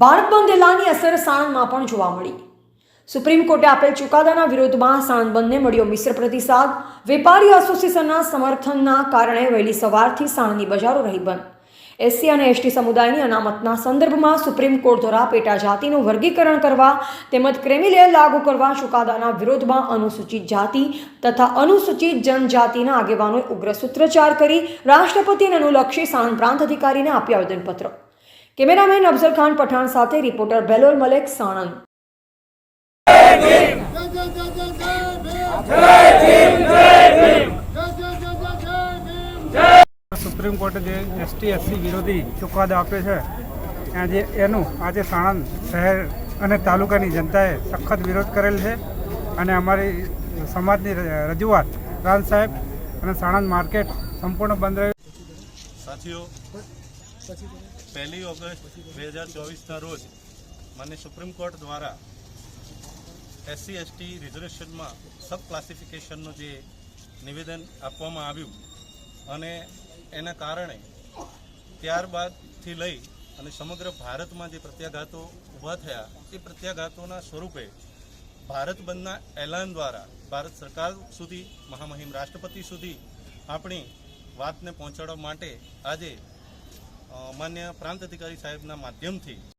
ભારત બંધ એલાનની અસર સાણંદમાં પણ જોવા મળી. સુપ્રીમ કોર્ટે આપેલ ચુકાદાના વિરોધમાં સાણંદ બંધને મળ્યો મિશ્ર પ્રતિસાદ. વેપારી એસોસિએશનના સમર્થનના કારણે વહેલી સવારથી સાણંદની બજારો રહી બંધ. એસસી અને એસટી સમુદાયની અનામતના સંદર્ભમાં સુપ્રીમ કોર્ટ દ્વારા પેટા જાતિનું વર્ગીકરણ કરવા તેમજ ક્રેમિલેયર લાગુ કરવા ચુકાદાના વિરોધમાં અનુસૂચિત જાતિ તથા અનુસૂચિત જનજાતિના આગેવાનોએ ઉગ્ર સૂત્રોચ્ચાર કરી રાષ્ટ્રપતિને અનુલક્ષી સાણંદ પ્રાંત અધિકારીને આપ્યા આવેદનપત્ર. કેમેરામેન અફઝલ ખાન પઠાણ સાથે રિપોર્ટર બેલોલ મલેક સાણંદ. જય જય જય જય જય ભીમ જય ભીમ જય ભીમ જય જય જય જય જય ભીમ સુપ્રીમ કોર્ટે જે એસટી એસસી વિરોધી ચુકાદો આપ્યો છે આજે એનું આજે સાણંદ શહેર અને તાલુકાની જનતાએ સખત વિરોધ કરેલ છે અને અમારી સમાજની રજૂઆત રાન સાહેબ અને સાણંદ માર્કેટ સંપૂર્ણ બંધ રહ્યું સાથીઓ પહેલી ઓગસ્ટ બે હજાર ચોવીસના રોજ મને સુપ્રીમ કોર્ટ દ્વારા એસસી એસટી રિઝર્વેશનમાં સબ ક્લાસિફિકેશનનું જે નિવેદન આપવામાં આવ્યું અને એના કારણે ત્યારબાદથી લઈ અને સમગ્ર ભારતમાં જે પ્રત્યાઘાતો ઊભા થયા, એ પ્રત્યાઘાતોના સ્વરૂપે ભારત બંધના એલાન દ્વારા ભારત સરકાર સુધી, મહામહિમ રાષ્ટ્રપતિ સુધી આપણી વાતને પહોંચાડવા માટે આજે માન્ય પ્રાંત અધિકારી સાહેબના માધ્યમથી